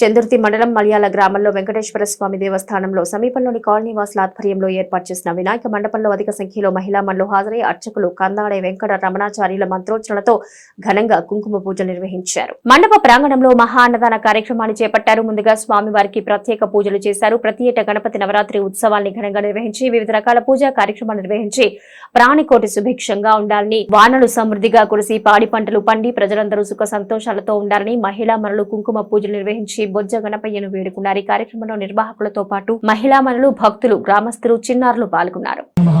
చందుర్తి మండలం మలయాళ గ్రామంలో వెంకటేశ్వర స్వామి దేవస్థానంలో సమీపంలోని కాలనీ వాసుల ఆధ్వర్యంలో ఏర్పాటు చేసిన వినాయక మండపంలో అధిక సంఖ్యలో మహిళా మండలు హాజరై అర్చకులు కందాడే వెంకట రమణాచార్యుల మంత్రోచ్చరణతో ఘనంగా కుంకుమ పూజ నిర్వహించారు. మండప ప్రాంగణంలో మహా అన్నదాన కార్యక్రమాన్ని చేపట్టారు. ముందుగా స్వామివారికి ప్రత్యేక పూజలు చేశారు. ప్రతి ఏటా గణపతి నవరాత్రి ఉత్సవాన్ని ఘనంగా నిర్వహించి వివిధ రకాల పూజా కార్యక్రమాలు నిర్వహించి ప్రాణికోటి సుభిక్షంగా ఉండాలని వానలు సమృద్ధిగా కురిసి పాడి పంటలు పండి ప్రజలందరూ సుఖ సంతోషాలతో ఉండాలని మహిళా మనులు కుంకుమ పూజలు నిర్వహించి బొజ్జ గణపయ్యను వేడుకున్నారు. ఈ కార్యక్రమంలో నిర్వాహకులతో పాటు మహిళా మనులు భక్తులు గ్రామస్తులు చిన్నారులు పాల్గొన్నారు. నమః.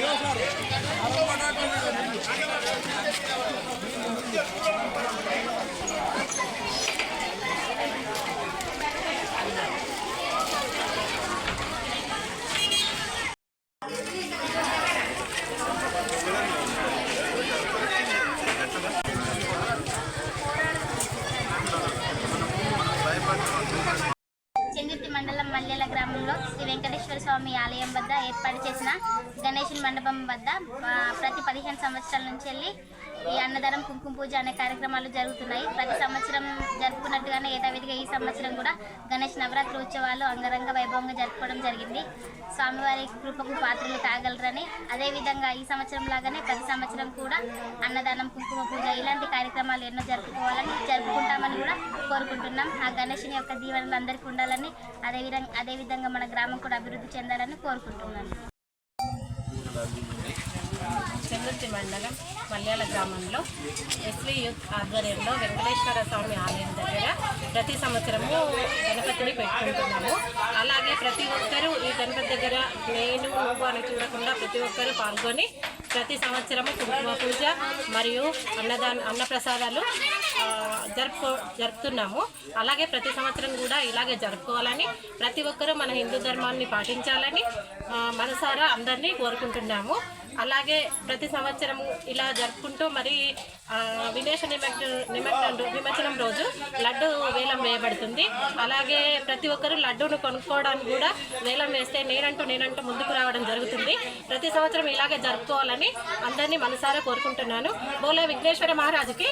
చదవకటి ఇట్లా కూడా తీయవా చెంగుర్తి మండలం మల్లెల గ్రామంలో శ్రీ వెంకటేశ్వర స్వామి ఆలయం వద్ద ఏర్పాటు చేసిన గణేషుని మండపం వద్ద ప్రతి పదిహేను సంవత్సరాల నుంచి వెళ్ళి ఈ అన్నదానం కుంకుమ పూజ అనే కార్యక్రమాలు జరుగుతున్నాయి. ప్రతి సంవత్సరం జరుపుకున్నట్టుగానే యథావిధిగా ఈ సంవత్సరం కూడా గణేష్ నవరాత్రి ఉత్సవాలు అంగరంగ వైభవంగా జరుపుకోవడం జరిగింది. స్వామివారి కృపకు పాత్రలు తాగలరని అదేవిధంగా ఈ సంవత్సరం లాగానే ప్రతి సంవత్సరం కూడా అన్నదానం కుంకుమ పూజ ఇలాంటి కార్యక్రమాలు ఎన్నో జరుపుకోవాలని జరుపుకుంటామని కూడా కోరుకుంటున్నాం. ఆ గణేషుని యొక్క దీవెనలు అందరికీ ఉండాలని అదేవిధంగా అదేవిధంగా మన గ్రామం కూడా అభివృద్ధి చెందాలని కోరుకుంటున్నాను. చెందుర్తి మండలం. మల్యాల గ్రామంలో ఎస్వి యూత్ ఆధ్వర్యంలో వెంకటేశ్వర స్వామి ఆలయం దగ్గర ప్రతి సంవత్సరము గణపతిని పెట్టుకుంటున్నాము. అలాగే ప్రతి ఒక్కరూ ఈ గణపతి దగ్గర నేను నువ్వు అని చూడకుండా ప్రతి ఒక్కరూ పాల్గొని ప్రతి సంవత్సరము కుంకుమ పూజ మరియు అన్నదాన అన్నప్రసాదాలు జరుపుకో జరుపుతున్నాము. అలాగే ప్రతి సంవత్సరం కూడా ఇలాగే జరుపుకోవాలని ప్రతి ఒక్కరూ మన హిందూ ధర్మాన్ని పాటించాలని మనసారా అందరినీ కోరుకుంటున్నాము. అలాగే ప్రతి సంవత్సరం ఇలా జరుపుకుంటూ మరి ఆ, వినేశ నిమజ్జ నిమజ్జనం నిమజ్జనం రోజు లడ్డు వేలం వేయబడుతుంది. అలాగే ప్రతి ఒక్కరూ లడ్డూను కొనుక్కోవడానికి కూడా వేలం వేస్తే నేనంటూ నేనంటూ ముందుకు రావడం జరుగుతుంది. ప్రతి సంవత్సరం ఇలాగే జరుపుకోవాలని అందరినీ మనసారా కోరుకుంటున్నాను. బోలే విఘ్నేశ్వర మహారాజుకి